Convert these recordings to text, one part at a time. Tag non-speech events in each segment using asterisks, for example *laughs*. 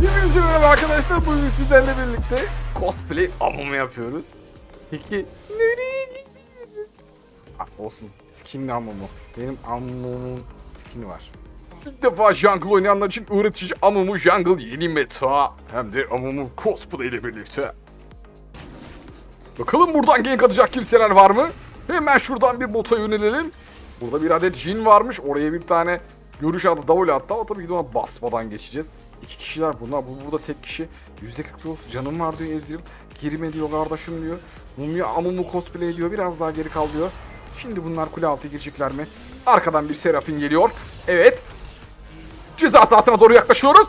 Hepinize merhaba arkadaşlar. Bugün sizlerle birlikte cosplay amumu yapıyoruz. Peki nereye gidiyoruz? Ah, olsun. Skinli amumu. Benim amumumun skini var. İlk defa jungle oynayanlar için öğretici amumu jungle yeni meta. Hem de amumu cosplay ile birlikte. Bakalım buradan gank atacak kimseler var mı? Hemen şuradan bir bota yönelelim. Burada bir adet Jin varmış. Oraya bir tane görüş adı W attı ama tabii ki de ona basmadan geçeceğiz. İki kişiler bunlar. Bu burada tek kişi. %49 canım var diyor Ezreal. Girme diyor kardeşim diyor. Mumya Amumu cosplay ediyor. Biraz daha geri kal diyor. Şimdi bunlar kule altı girecekler mi? Arkadan bir Serafin geliyor. Evet. Ceza saatine doğru yaklaşıyoruz.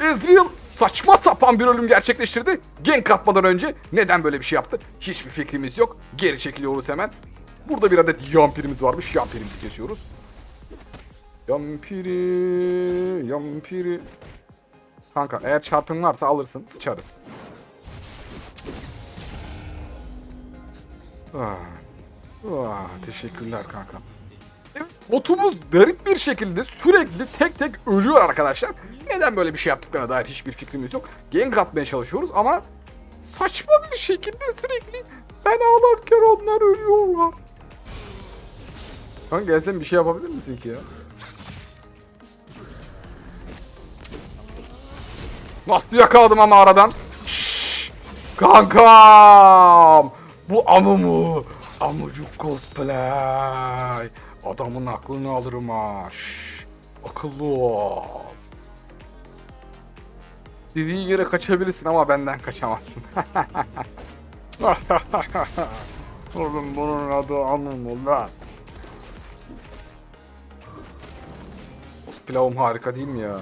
Ezreal saçma sapan bir ölüm gerçekleştirdi. Gank atmadan önce neden böyle bir şey yaptı? Hiçbir fikrimiz yok. Geri çekiliyoruz hemen. Burada bir adet yampirimiz varmış. Yampirimizi kesiyoruz. Yampiri, yampiri. Kanka eğer çarpın varsa alırsın, sıçarız. Ah. Ah, teşekkürler kanka. Evet, Botumuz garip bir şekilde sürekli tek tek ölüyor arkadaşlar. Neden böyle bir şey yaptıklarına dair hiçbir fikrimiz yok. Gank atmaya çalışıyoruz ama saçma bir şekilde sürekli ben ağlarken onlar ölüyorlar. Kanka gelsen bir şey yapabilir misin ki ya? Nasıl yakaladım ama aradan? Şşş! Kankam! Bu amumu. Amucuk cosplay. Adamın aklını alırım ha. Şşş! Akıllı ol. İstediğin yere kaçabilirsin ama benden kaçamazsın. *laughs* Oğlum bunun adı amumu lan. Pilavım harika değil mi ya?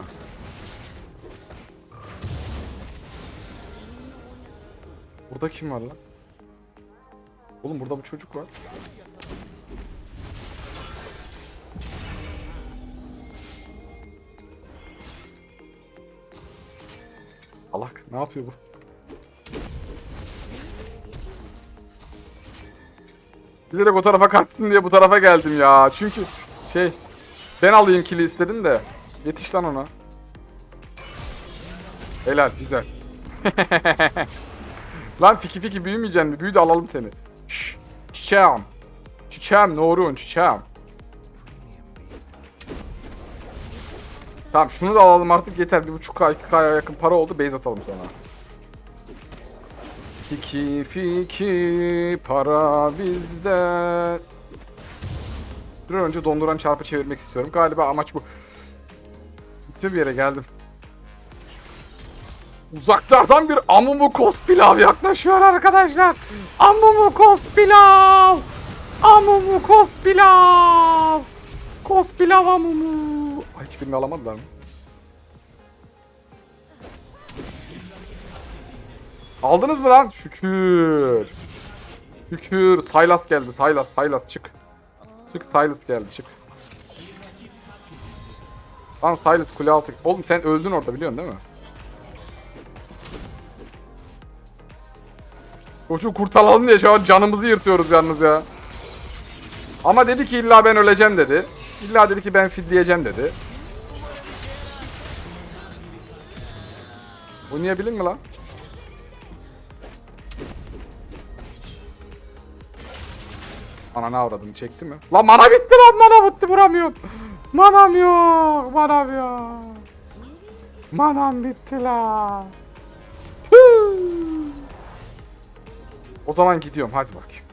Burada kim var lan? Oğlum burada bu çocuk var. Alak ne yapıyor bu? Bilerek o tarafa kaçtın diye bu tarafa geldim ya. Çünkü şey ben alayım kili istedim de. Yetiş lan ona. Helal güzel. *laughs* Lan fiki fiki büyümeyeceksin mi? Büyü de alalım seni. Şşş. Çiçeğim. Çiçeğim Norun çiçeğim. Tamam şunu da alalım artık yeter. Bir buçuk K, iki K'ya yakın para oldu. Base atalım sonra. Fiki fiki para bizde. Bir an önce donduran çarpı çevirmek istiyorum. Galiba amaç bu. Bir yere geldim. Uzaklardan bir amumu kos pilav yaklaşıyor arkadaşlar. Amumu kos pilav. Amumu kos pilav. Kos pilav amumu. Ay hiçbirini alamadılar mı? Aldınız mı lan? Şükür. Şükür. Saylas geldi. Saylas, Saylas çık. Çık Saylas geldi çık. Lan Saylas kule altı. Oğlum sen öldün orada biliyorsun değil mi? Çocuğu kurtaralım diye şu an canımızı yırtıyoruz yalnız ya. Ama dedi ki illa ben öleceğim dedi. İlla dedi ki ben fidleyeceğim dedi. Bu niye bilin mi lan? Ana ne avradını çekti mi? Lan mana bitti lan mana bitti vuramıyorum. Manam yok manam yok. Manam bitti lan. O zaman gidiyorum hadi bakayım.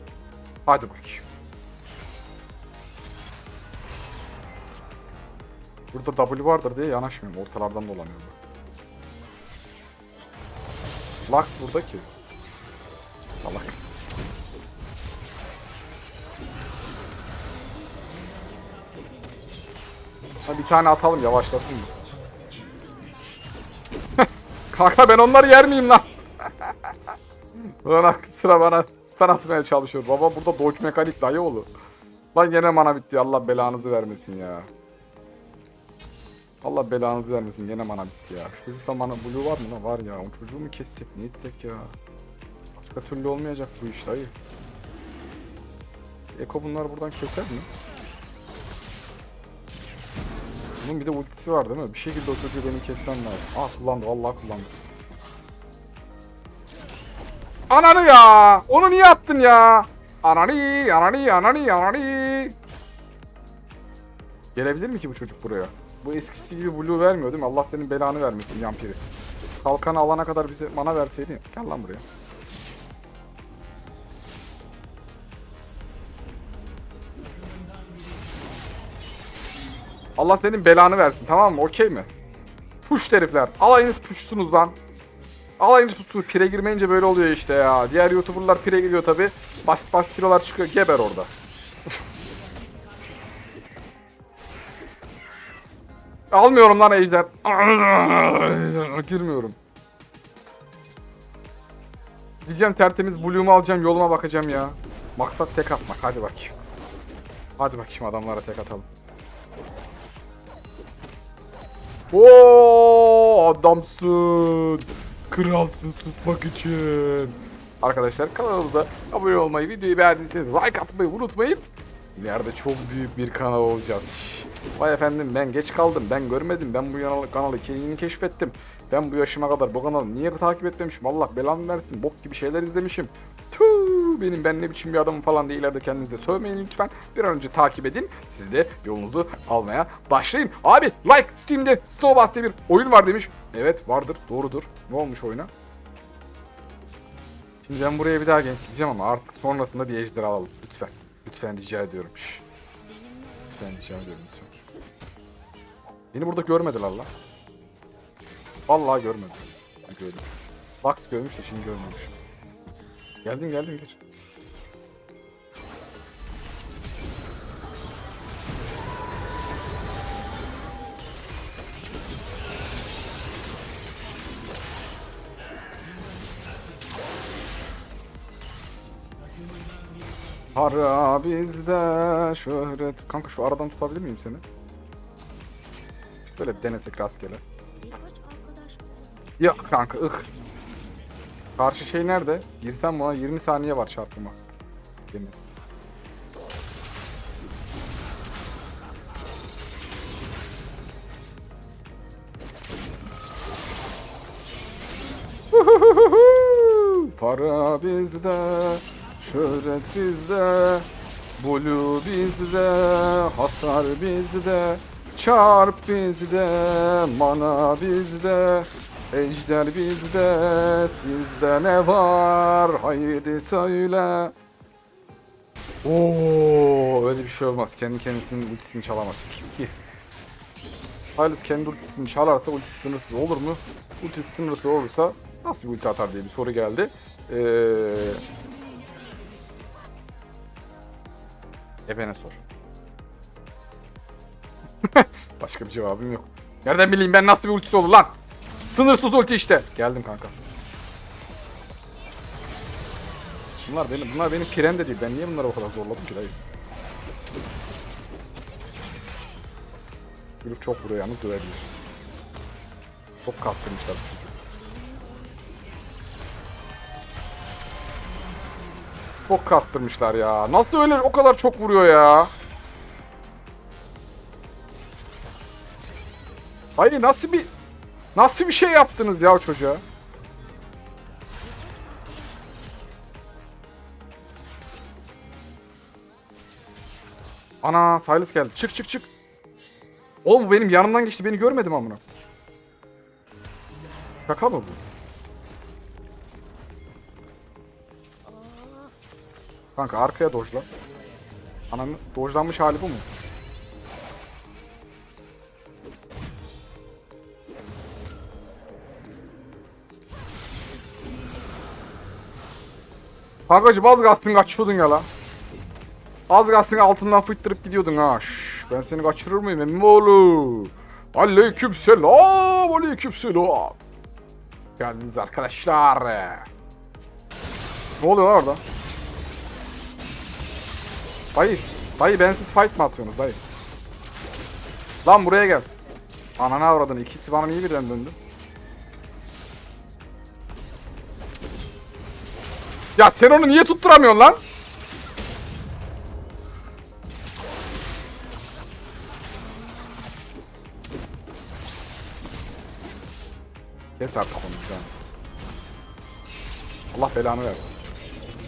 Hadi bakayım. Burada W vardır diye yanaşmıyorum. Ortalardan dolanıyorum. Lux burada ki. Salak. Ha bir tane atalım yavaşlatayım. *laughs* Kanka ben onları yer miyim lan? *laughs* Ulan sıra bana stun atmaya çalışıyor. Baba burada dodge mekanik dayı oğlu. Lan gene mana bitti. Allah belanızı vermesin ya. Allah belanızı vermesin. Gene mana bitti ya. Şu çocukta mana blue var mı lan? Var ya. O çocuğu mu kessek? Ne etsek ya? Başka türlü olmayacak bu iş dayı. Eko bunlar buradan keser mi? Bunun bir de ultisi var değil mi? Bir şekilde o çocuğu benim kesmem lazım. Ah kullandı vallahi kullandı. Ananı ya! Onu niye attın ya? Anani, anani, anani, anani. Gelebilir mi ki bu çocuk buraya? Bu eskisi gibi blue vermiyor değil mi? Allah benim belanı vermesin yampiri. Kalkanı alana kadar bize mana verseydin. Gel lan buraya. Allah senin belanı versin tamam mı? Okey mi? Push herifler. Alayınız pushsunuz lan. Alayınız pushsunuz. Pire girmeyince böyle oluyor işte ya. Diğer youtuberlar pire giriyor tabi. Basit basit kilolar çıkıyor. Geber orada. *laughs* Almıyorum lan ejder. *laughs* Girmiyorum. Diyeceğim tertemiz blue'umu alacağım yoluma bakacağım ya. Maksat tek atmak hadi bakayım. Hadi bakayım adamlara tek atalım. Oo adamsın. Kralsın susmak için. Arkadaşlar kanalımıza abone olmayı, videoyu beğendiyseniz like atmayı unutmayın. İleride çok büyük bir kanal olacağız. Vay efendim ben geç kaldım, ben görmedim, ben bu kanalı, kanalı yeni keşfettim. Ben bu yaşıma kadar bu kanalı niye takip etmemişim? Allah belamı versin, bok gibi şeyler izlemişim. Benim ben ne biçim bir adamım falan diye ileride kendinize sövmeyin lütfen. Bir an önce takip edin. Siz de yolunuzu almaya başlayın. Abi like Steam'de Snowbus diye bir oyun var demiş. Evet vardır doğrudur. Ne olmuş oyuna? Şimdi ben buraya bir daha genç gideceğim ama artık sonrasında bir ejder alalım. Lütfen. Lütfen rica ediyorum. Şş. Lütfen rica ediyorum lütfen. Beni burada görmediler lan. Vallahi görmedim. Gördüm. Box görmüş de şimdi görmemiş. Geldin geldin gir. Para bizde şöhret. Kanka şu aradan tutabilir miyim seni? Böyle bir denesek rastgele. Yok kanka ıh. Karşı şey nerede? Girsem buna 20 saniye var çarpıma. Deniz. Para bizde, şöhret bizde, blue bizde, hasar bizde, çarp bizde, mana bizde, ejder bizde, sizde ne var? Haydi söyle. Oo, öyle bir şey olmaz. Kendi kendisinin ultisini çalamaz. Halis kendi ultisini çalarsa ultisi sınırsız olur mu? Ultisi sınırsız olursa nasıl bir ulti atar diye bir soru geldi. Ee... Ebene sor. *laughs* Başka bir cevabım yok. Nereden bileyim ben nasıl bir ultisi olur lan? Sınırsız ulti işte. Geldim kanka. Bunlar benim, bunlar benim pirem de değil. Ben niye bunları o kadar zorladım ki dayı? Yürük çok vuruyor yalnız dövebilir. Çok kastırmışlar bu çocuğu. Çok kastırmışlar ya. Nasıl öyle o kadar çok vuruyor ya? Hayır nasıl bir nasıl bir şey yaptınız ya o çocuğa? Ana Silas geldi. Çık çık çık. Oğlum bu benim yanımdan geçti. Beni görmedi mi amına? Şaka mı bu? Kanka arkaya dojla. Ananın dojlanmış hali bu mu? Kankacım az kalsın kaçıyordun ya la. Az kalsın altından fıttırıp gidiyordun ha. Ben seni kaçırır mıyım emmoğlu? Aleyküm selam. Aleyküm selam. Geldiniz arkadaşlar. Ne oluyor orada? Dayı. Dayı bensiz fight mı atıyorsunuz dayı? Lan buraya gel. Anana avradın. İkisi bana iyi birden döndü. Ya sen onu niye tutturamıyorsun lan? Kes artık onu bir Allah belanı versin.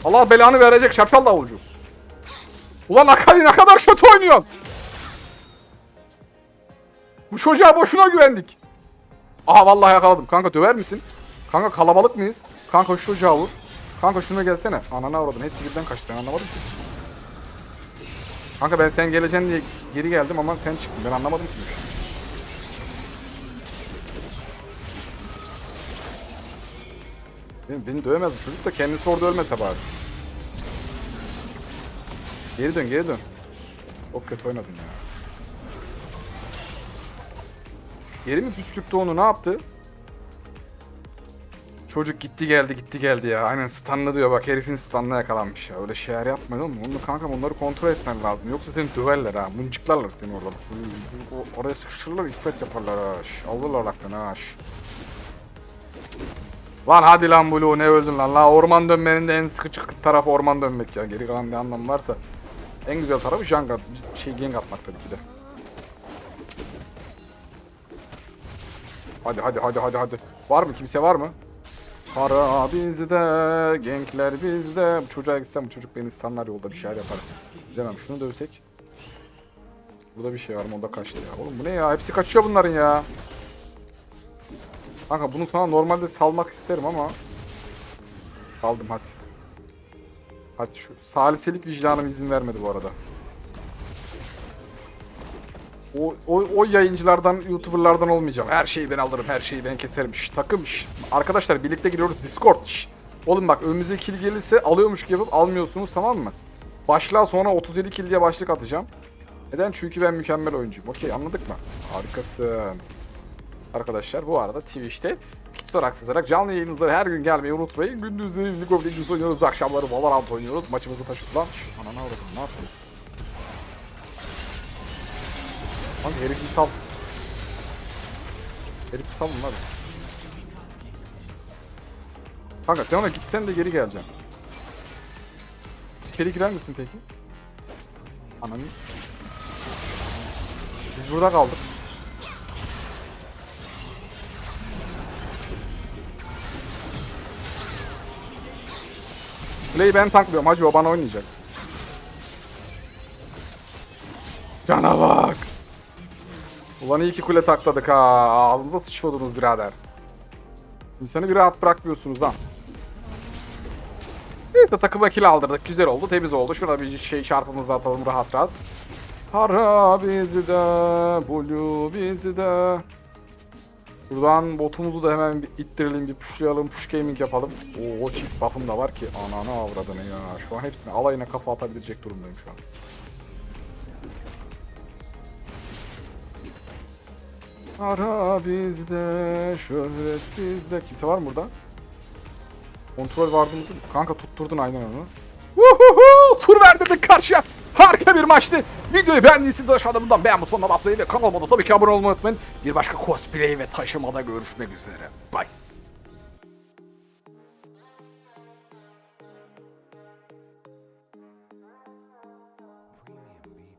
Allah belanı verecek şapşal davulcu. Ulan Akali ne kadar kötü oynuyorsun. Bu çocuğa boşuna güvendik. Aha vallahi yakaladım. Kanka döver misin? Kanka kalabalık mıyız? Kanka şu çocuğa vur. Kanka şuna gelsene. Anana uğradın. Hepsi birden kaçtı. Ben anlamadım ki. Kanka ben sen geleceksin diye geri geldim ama sen çıktın. Ben anlamadım ki. Beni, beni dövemez bu çocuk da kendisi orada ölmese bari. Geri dön geri dön. Çok kötü oynadın ya. Geri mi püskürttü onu ne yaptı? Çocuk gitti geldi gitti geldi ya. Aynen stunlı diyor bak herifin stunına yakalanmış ya. Öyle şeyler yapmayın oğlum. Onu kanka bunları kontrol etmen lazım. Yoksa seni döverler ha. Mıncıklarlar seni orada. O- Oraya sıkıştırırlar iffet yaparlar ha. Alırlar aklını ha. Lan hadi lan Blue ne öldün lan. La orman dönmenin de en sıkıcı tarafı orman dönmek ya. Geri kalan ne anlamı varsa. En güzel tarafı jank at, şey gank atmak tabii ki de. Hadi hadi hadi hadi hadi. Var mı? Kimse var mı? Para bizde, genkler bizde. Bu çocuğa gitsem bu çocuk beni standlar yolda bir şeyler yapar. Demem şunu dövsek. Burada bir şey var mı? O da kaçtı ya. Oğlum bu ne ya? Hepsi kaçıyor bunların ya. Kanka bunu sana normalde salmak isterim ama. Aldım hadi. Hadi şu saliselik vicdanım izin vermedi bu arada. O, o, o yayıncılardan, youtuberlardan olmayacağım. Her şeyi ben alırım, her şeyi ben keserim. Şş, takım, şş. Arkadaşlar birlikte giriyoruz Discord. Şş. Oğlum bak önümüze kill gelirse alıyormuş gibi yapıp almıyorsunuz tamam mı? Başla sonra 37 kill diye başlık atacağım. Neden? Çünkü ben mükemmel oyuncuyum. Okey anladık mı? Harikasın. Arkadaşlar bu arada Twitch'te Kittor aksatarak canlı yayınımızlara her gün gelmeyi unutmayın. Gündüzleri League of Legends oynuyoruz, akşamları Valorant oynuyoruz. Maçımızı taşıt lan. Şş, Anana uğradım ne yapıyorsun? Lan herifi sal. Herifi salın hadi. Kanka sen ona gitsen de geri geleceğim. İçeri girer misin peki? Ananı. Biz burada kaldık. Play'i ben tanklıyorum hacı o bana oynayacak. Cana bak. Ulan iyi ki kule takladık ha. Ağzınıza sıçıyordunuz birader. İnsanı bir rahat bırakmıyorsunuz lan. Neyse takıma kill aldırdık. Güzel oldu. Temiz oldu. Şurada bir şey çarpımızda atalım rahat rahat. Para bizi de, blue bizi de. Buradan botumuzu da hemen bir ittirelim, bir pushlayalım, push gaming yapalım. Oo, çift buff'ım da var ki ananı avradını ya. Şu an hepsini alayına kafa atabilecek durumdayım şu an. Ara bizde, şöhret bizde. Kimse var mı burada? Kontrol vardı mı? Kanka tutturdun aynen onu. Uhuhu! Tur verdirdik karşıya. Harika bir maçtı. Videoyu beğendiyseniz aşağıda bundan beğen butonuna basmayı ve kanalıma da tabii ki abone olmayı unutmayın. Bir başka cosplay ve taşımada görüşmek üzere. Bye.